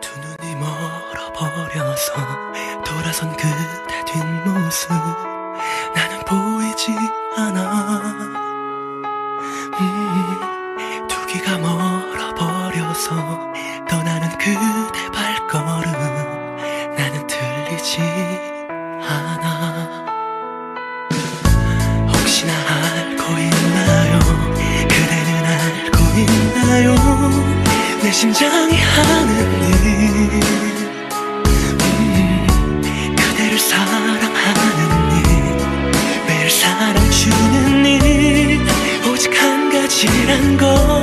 두 눈이 멀어버려서 돌아선 그대 뒷모습. 나는 보이지 않아. 음, 두 귀가 멀어버려서 떠나는 그대 발걸음. 나는 들리지 않아. 혹시나 알고 있나요? 그대는 알고 있나요? 내 심장이 하 go.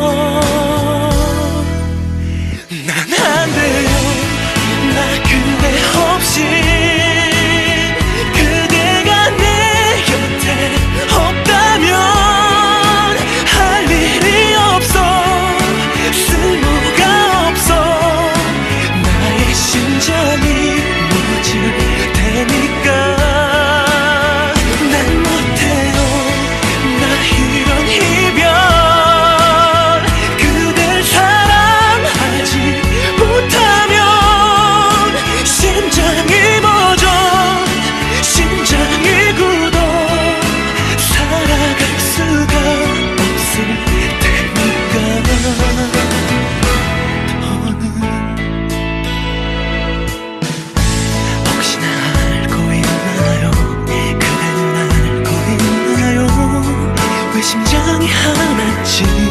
情。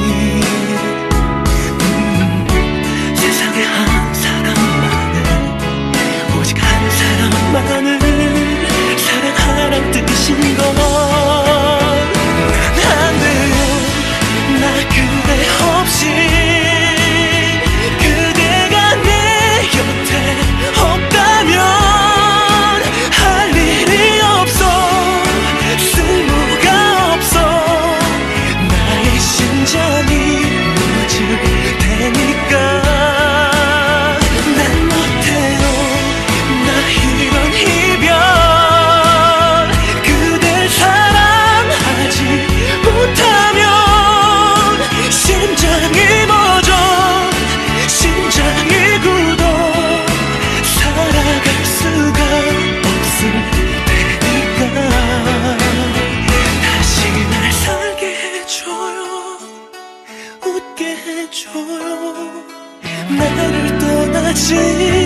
记忆